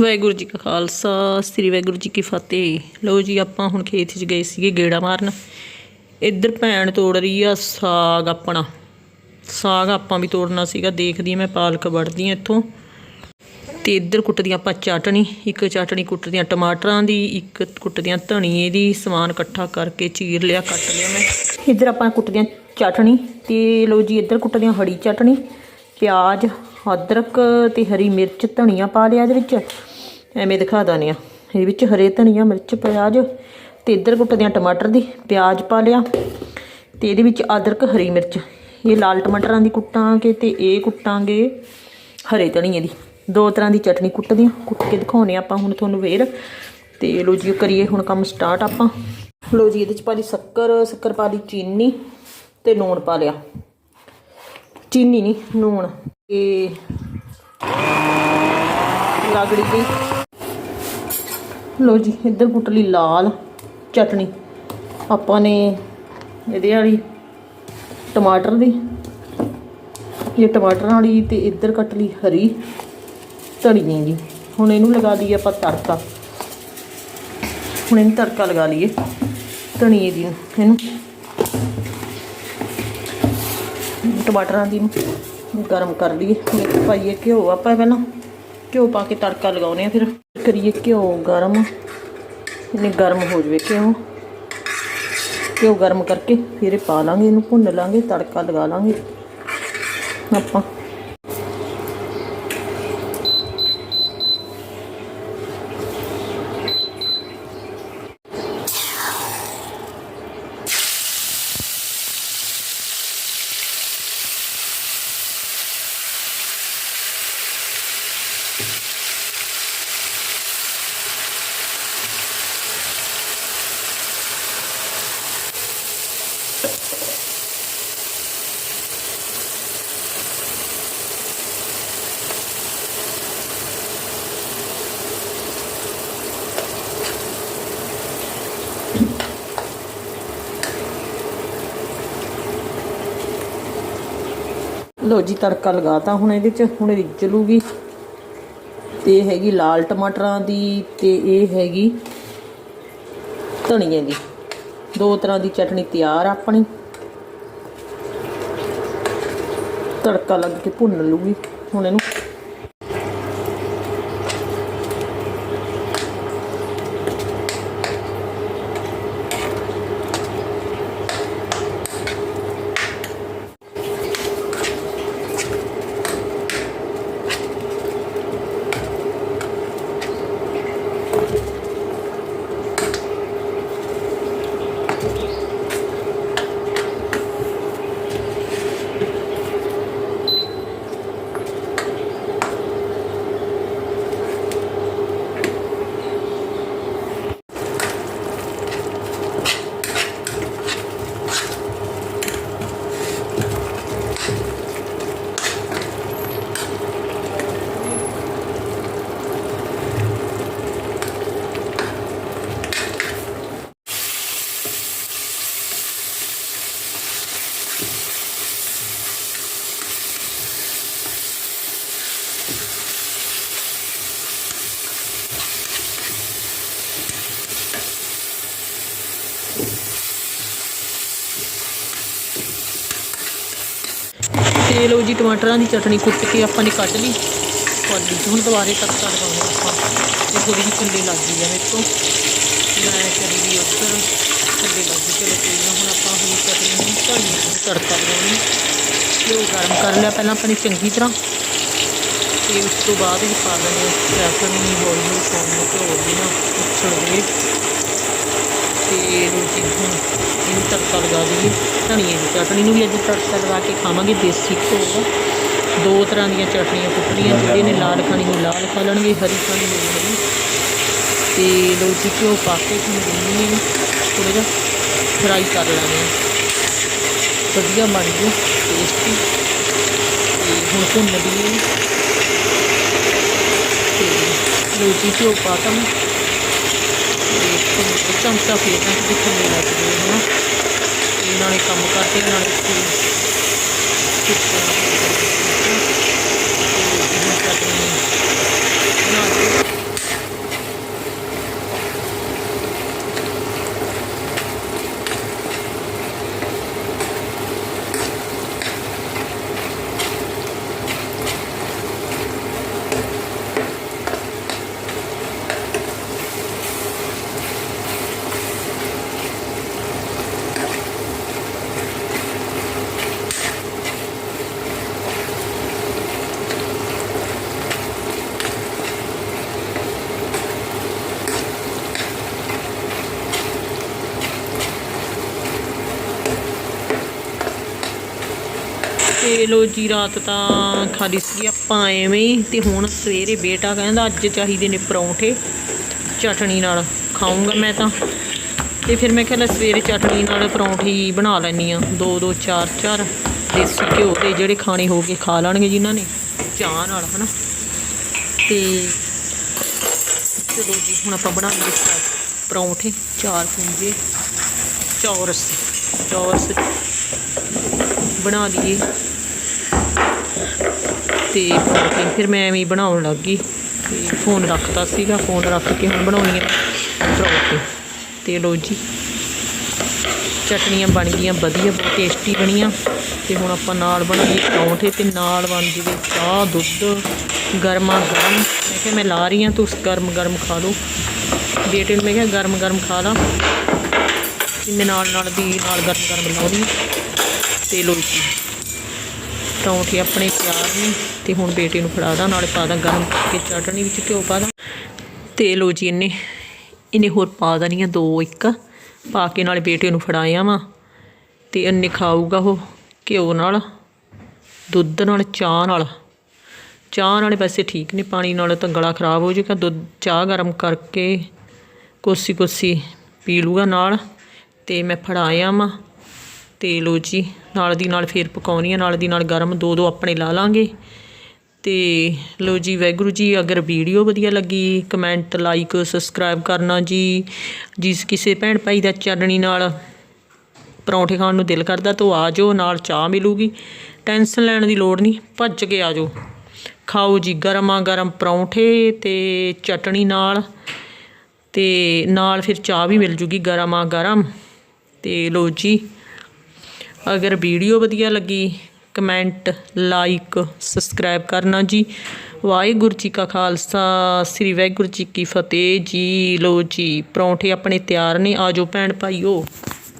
ਵਾਹਿਗੁਰੂ ਜੀ ਕਾ ਖਾਲਸਾ, ਸ੍ਰੀ ਵਾਹਿਗੁਰੂ ਜੀ ਕੀ ਫਤਿਹ। ਲਓ ਜੀ, ਆਪਾਂ ਹੁਣ ਖੇਤ 'ਚ ਗਏ ਸੀਗੇ ਗੇੜਾ ਮਾਰਨ। ਇੱਧਰ ਭੈਣ ਤੋੜ ਰਹੀ ਆ ਸਾਗ ਆਪਣਾ। ਸਾਗ ਆਪਾਂ ਵੀ ਤੋੜਨਾ ਸੀਗਾ, ਦੇਖਦੀ ਆ ਮੈਂ ਪਾਲਕ ਵੜਦੀ ਆ ਇੱਥੋਂ। ਤੇ ਇੱਧਰ ਕੁੱਟਦੀਆਂ ਆਪਾਂ ਚਾਟਣੀ, ਇੱਕ ਚਟਣੀ ਕੁੱਟਦੀਆਂ ਟਮਾਟਰਾਂ ਦੀ, ਇੱਕ ਕੁੱਟਦੀਆਂ ਧਨੀਏ ਦੀ, ਸਮਾਨ ਇਕੱਠਾ ਕਰਕੇ ਚੀਰ ਲਿਆ, ਕੱਟ ਲਿਆ ਮੈਂ। ਇੱਧਰ ਆਪਾਂ ਕੁੱਟਦੀਆਂ ਚਾਟਣੀ, ਤੇ ਲਓ ਜੀ, ਇੱਧਰ ਕੁੱਟਦੀਆਂ ਹਰੀ ਚਟਣੀ, ਪਿਆਜ਼ ਅਦਰਕ ਤੇ ਹਰੀ ਮਿਰਚ ਧਨੀਆ ਪਾ ਲਿਆ ਇਹਦੇ ਵਿੱਚ। ਐਵੇਂ ਦਿਖਾ ਦਾਨੇ ਆ ਇਹਦੇ ਵਿੱਚ ਹਰੇ ਧਨੀਆ, ਮਿਰਚ, ਪਿਆਜ਼ ਤੇ ਇੱਧਰ ਕੁੱਟਦੇ ਕੁੱਟਦੀਆਂ ਟਮਾਟਰ ਦੀ ਪਿਆਜ਼ ਪਾ ਲਿਆ ਤੇ ਇਹਦੇ ਵਿੱਚ ਅਦਰਕ, ਹਰੀ ਮਿਰਚ। ਇਹ ਲਾਲ ਟਮਾਟਰਾਂ ਦੀ ਕੁੱਟਾਂਗੇ ਤੇ ਇਹ ਕੁੱਟਾਂਗੇ ਹਰੇ ਧਨੀਏ ਦੀ। ਦੋ ਤਰ੍ਹਾਂ ਦੀ ਚਟਨੀ ਕੁੱਟਦੇ ਕੁੱਟਦੀਆਂ ਕੁੱਟ ਕੇ ਦਿਖਾਉਣੇ ਆਪਾਂ ਹੁਣ ਤੁਹਾਨੂੰ ਫੇਰ। ਤੇ ਲੋ ਜੀ, ਕਰੀਏ ਹੁਣ ਕੰਮ ਸਟਾਰਟ ਆਪਾਂ। ਲੋ ਜੀ, ਇਹਦੇ ਚ ਪਾ ਲਈ ਸ਼ੱਕਰ ਸ਼ੱਕਰ ਪਾ ਲਈ ਚੀਨੀ ਤੇ ਲੂਣ ਪਾ ਲਿਆ। ਚੀਨੀ ਨਹੀਂ ਲੂਣ। ਤੇ ਲਾਗੜੀ ਗਈ ਲੋ ਜੀ ਇੱਧਰ ਕੁੱਟ ਲਈ ਲਾਲ ਚਟਣੀ ਆਪਾਂ ਨੇ ਇਹਦੇ ਵਾਲੀ ਟਮਾਟਰ ਦੀ ਇਹ ਟਮਾਟਰਾਂ ਵਾਲੀ ਤੇ ਇੱਧਰ ਕੱਟ ਲਈ ਹਰੀ ਧਨੀਏ ਦੀ ਹੁਣ ਇਹਨੂੰ ਲਗਾ ਦਈਏ ਆਪਾਂ ਤੜਕਾ। ਹੁਣ ਇਹਨੂੰ ਤੜਕਾ ਲਗਾ ਲਈਏ ਧਨੀਏ ਦੀ ਨੂੰ, ਇਹਨੂੰ। ਟਮਾਟਰਾਂ ਦੀ ਨੂੰ। ਗਰਮ ਕਰ ਲਈਏ। ਵਿੱਚ ਪਾਈਏ ਘਿਓ, ਆਪਾਂ ਪਹਿਲਾਂ ਘਿਓ ਪਾ ਕੇ ਤੜਕਾ ਲਗਾਉਨੇ ਆ ਫਿਰ ਕਰੀਏ ਘਿਓ ਗਰਮ। ਇਹਨੇ ਗਰਮ ਹੋ ਜਵੇ ਘਿਓ। ਘਿਓ ਗਰਮ ਕਰਕੇ ਫਿਰ ਇਹ ਪਾ ਲਾਂਗੇ, ਇਹਨੂੰ ਭੁੰਨ ਲਾਂਗੇ, ਤੜਕਾ ਲਗਾ ਲਾਂਗੇ। ਆਪਾਂ ਲੋ ਜੀ, ਤੜਕਾ ਲਗਾਤਾ ਹੁਣ ਇਹਦੇ ਚ, ਹੁਣ ਰਿੱਝ ਲੂਗੀ ਤੇ ਇਹ ਹੈਗੀ ਲਾਲ ਟਮਾਟਰਾਂ ਦੀ, ਤੇ ਇਹ ਹੈਗੀ ਧਨੀਏ ਦੀ। ਦੋ ਤਰ੍ਹਾਂ ਦੀ ਚਟਣੀ ਤਿਆਰ ਆਪਣੀ। ਤੜਕਾ ਲੱਗ ਕੇ ਭੁੰਨ ਲੂਗੀ ਹੁਣ ਇਹਨੂੰ। ਤੇ ਲਓ ਜੀ ਟਮਾਟਰਾਂ ਦੀ ਚਟਣੀ ਕੁੱਟ ਕੇ ਆਪਾਂ ਨੇ ਕੱਢ ਲਈ। ਪਾਲੀ 'ਚ ਹੁਣ ਦੁਬਾਰੇ ਤੜਕਾ ਲਗਾਉਣਾ ਆਪਾਂ। ਇਹ ਥੋੜੀ ਜਿਹੀ ਥੱਲੇ ਲੱਗ ਗਈ ਆ ਮੇਰੇ ਤੋਂ। ਮੈਂ ਚਲੀ ਗਈ ਉੱਧਰ। ਥੱਲੇ ਲੱਗ ਗਈ। ਚਲੋ ਕੋਈ ਨਾ, ਹੁਣ ਆਪਾਂ ਹੁਣ ਚਟਣੀ ਨੂੰ ਧਨੀਏ ਨੂੰ ਤੜਕਾ ਲਗਾਉਣੀ ਘਿਓ ਗਰਮ ਕਰ ਲਿਆ ਪਹਿਲਾਂ ਆਪਾਂ ਨੇ ਚੰਗੀ ਤਰ੍ਹਾਂ। ਤੇ ਉਸ ਤੋਂ ਬਾਅਦ ਹੀ ਪਾ ਲੈਣੇ ਚਟਣੀ ਹੌਲੀ ਹੌਲੀ ਪਾਉਣੀ ਘਿਓ ਦੀ ਨਾ ਉਛਲ ਗਏ ਤੇ ਰੋਟੀ ਇਹਨੂੰ ਤੜਕਾ ਲਗਾ ਦਈਏ। ਧਨੀਏ ਦੀ ਚਟਣੀ ਨੂੰ ਵੀ ਅੱਜ ਤੜਕਾ ਲਗਾ ਕੇ ਖਾਵਾਂਗੇ, ਦੇਸੀ ਘਿਓ। ਦੋ ਤਰ੍ਹਾਂ ਦੀਆਂ ਚਟਣੀਆਂ ਕੁੱਟਣੀਆਂ ਜਿਹੜੇ ਨੇ ਲਾਲ ਖਾਣੀ ਨੂੰ ਲਾਲ ਖਾ ਲੈਣਗੇ, ਹਰੀ ਖਾਣੀ ਨੂੰ ਹਰੀ। ਤੇ ਲੋਜੀ ਘਿਓ ਪਾ ਕੇ ਹੁਣ ਗੁੰਨੀ ਨੂੰ ਥੋੜ੍ਹਾ ਜਿਹਾ ਫਰਾਈ ਕਰ ਲੈਣੇ ਵਧੀਆ ਬਣ ਜੂ ਟੇਸਟੀ ਤੇ ਹੁਣ ਭੁੰਨ ਲਈਏ। ਤੇ ਲੋਜੀ ਘਿਓ ਪਾ ਤਾ ਚਮਚਾ ਫੇਰਨਾ ਕਿ ਥੱਲੇ ਲੱਗ ਜਾਵੇ ਹਨਾ? ਤੇ ਨਾਲੇ ਕੰਮ ਕਰਦੇ ਨਾਲੇ ਚਟਨੀ ਬਣਾ ਕੇ ਤੇ ਲੋ ਜੀ, ਰਾਤ ਤਾਂ ਖਾਲੀ ਸੀ, ਆਪਾਂ ਐਵੇਂ ਹੀ, ਤੇ ਹੁਣ ਸਵੇਰੇ ਬੇਟਾ ਕਹਿੰਦਾ ਅੱਜ ਚਾਹੀਦੇ ਨੇ ਪਰੌਂਠੇ, ਚਟਣੀ ਨਾਲ ਖਾਊਂਗਾ ਮੈਂ ਤਾਂ। ਤੇ ਫਿਰ ਮੈਂ ਕਿਹਾ ਲੈ ਸਵੇਰੇ ਚਟਣੀ ਨਾਲ ਪਰੌਂਠੇ ਹੀ ਬਣਾ ਲੈਣੀ ਆ ਦੋ ਦੋ, ਚਾਰ ਚਾਰ, ਦੇਸੀ ਘਿਓ ਤੇ ਜਿਹੜੇ ਖਾਣੇ ਹੋ ਕੇ ਖਾ ਲੈਣਗੇ ਜਿਨ੍ਹਾਂ ਨੇ, ਚਾਹ ਨਾਲ, ਹਨਾ। ਤੇ ਚਲੋ ਜੀ, ਹੁਣ ਆਪਾਂ ਬਣਾਉਂਗੇ ਪਰੌਂਠੇ, ਚਾਰ ਪੁੰਜੇ, ਚੌਰਸ ਚੌਰਸ ਬਣਾ ਲਈਏ। ਤੇ ਪਰੌਂਠੇ ਫਿਰ ਮੈਂ ਐਵੇਂ ਬਣਾਉਣ ਲੱਗ ਗਈ। ਤੇ ਫੋਨ ਰੱਖਤਾ ਸੀਗਾ, ਫੋਨ ਰੱਖ ਕੇ ਹੁਣ ਬਣਾਉਣੀ ਹੈ ਪਰੌਂਠੇ ਤੇ। ਲੋ ਜੀ, ਚਟਣੀਆਂ ਬਣ ਗਈਆਂ, ਵਧੀਆ, ਬਹੁਤ ਟੇਸਟੀ ਬਣੀਆਂ। ਤੇ ਹੁਣ ਆਪਾਂ ਨਾਲ ਬਣਾਈਏ ਪਰੌਂਠੇ ਤੇ ਨਾਲ ਬਣ ਜਵੇ ਚਾਹ, ਦੁੱਧ, ਗਰਮਾ ਗਰਮ। ਮੈਂ ਕਿਹਾ ਮੈਂ ਲਾ ਰਹੀ ਹਾਂ, ਤੁਸੀਂ ਗਰਮ ਗਰਮ ਖਾ ਲਓ। ਬੇਟੇ ਨੂੰ ਮੈਂ ਕਿਹਾ ਗਰਮ ਗਰਮ ਖਾ ਲਾ। ਤੇ ਮੈਂ ਨਾਲ ਨਾਲ ਦੀ ਨਾਲ ਗਰਮ ਗਰਮ ਲਾਉਣੀ ਤੇ ਲੋ ਜੀ। ਪਰੌਂਠੇ ਆਪਣੇ ਤਿਆਰ ਨੇ, ਤੇ ਹੁਣ ਬੇਟੇ ਨੂੰ ਫੜਾ ਦਾਂ, ਨਾਲੇ ਪਾ ਦਾਂ ਗਰਮ ਕਰਕੇ ਚਟਣੀ ਵਿੱਚ ਘਿਓ ਪਾ ਦਾਂ। ਤੇ ਲੋ ਜੀ ਇਹਨੇ ਇਹਨੇ ਹੋਰ ਪਾ ਦੇਣੀਆਂ ਦੋ ਇੱਕ, ਪਾ ਕੇ ਨਾਲੇ ਬੇਟੇ ਨੂੰ ਫੜਾਇਆ ਵਾ ਤੇ ਇਹਨੇ ਖਾਊਗਾ ਉਹ ਘਿਓ ਨਾਲ, ਦੁੱਧ ਨਾਲ, ਚਾਹ ਨਾਲ। ਚਾਹ ਨਾਲੇ ਵੈਸੇ ਠੀਕ ਨੇ, ਪਾਣੀ ਨਾਲ ਤਾਂ ਗਲਾ ਖਰਾਬ ਹੋ ਜੂਗਾ ਦੁੱਧ, ਚਾਹ ਗਰਮ ਕਰਕੇ ਕੋਸੀ ਕੋਸੀ ਪੀ ਲੂਗਾ ਨਾਲ, ਤੇ ਮੈਂ ਫੜਾਇਆ ਵਾਂ ਤੇ ਲੋ ਜੀ, ਨਾਲ ਦੀ ਨਾਲ ਫੇਰ ਪਕਾਉਣੀ ਆ, ਨਾਲ ਦੀ ਨਾਲ ਗਰਮ ਦੋ ਦੋ ਆਪਣੇ ਲਾ ਲਾਂਗੇ। ਤੇ ਲੋ ਜੀ ਵੈਗੁਰੂ ਜੀ, ਅਗਰ ਵੀਡੀਓ ਵਧੀਆ ਲੱਗੀ, ਕਮੈਂਟ, ਲਾਈਕ, ਸਬਸਕ੍ਰਾਈਬ ਕਰਨਾ ਜੀ। ਜਿਸ ਕਿਸੇ ਭੈਣ ਭਾਈ ਦਾ ਚਟਣੀ ਨਾਲ ਪਰੌਂਠੇ ਖਾਣ ਨੂੰ ਦਿਲ ਕਰਦਾ, ਤਾਂ ਉਹ ਆ ਜਾਓ, ਨਾਲ ਚਾਹ ਮਿਲੂਗੀ। ਟੈਨਸ਼ਨ ਲੈਣ ਦੀ ਲੋੜ ਨਹੀਂ, ਭੱਜ ਕੇ ਆ ਜਾਓ। ਖਾਓ ਜੀ, ਗਰਮਾ ਗਰਮ ਪਰੌਂਠੇ ਤੇ ਚਟਣੀ ਨਾਲ। ਤੇ ਨਾਲ ਫਿਰ ਚਾਹ ਵੀ ਮਿਲ ਜੂਗੀ ਗਰਮਾ ਗਰਮ। ਤੇ ਲੋ ਜੀ ਅਗਰ ਵੀਡੀਓ ਵਧੀਆ ਲੱਗੀ, ਕਮੈਂਟ, ਲਾਈਕ, ਸਬਸਕ੍ਰਾਈਬ ਕਰਨਾ ਜੀ। ਵਾਹਿਗੁਰੂ ਜੀ ਕਾ ਖਾਲਸਾ, ਸ੍ਰੀ ਵਾਹਿਗੁਰੂ ਜੀ ਕੀ ਫਤਿਹ ਜੀ। ਲੋ ਜੀ, ਪਰੌਂਠੇ ਆਪਣੇ ਤਿਆਰ ਨੇ ਆਜੋ ਭੈਣ ਭਾਈਓ।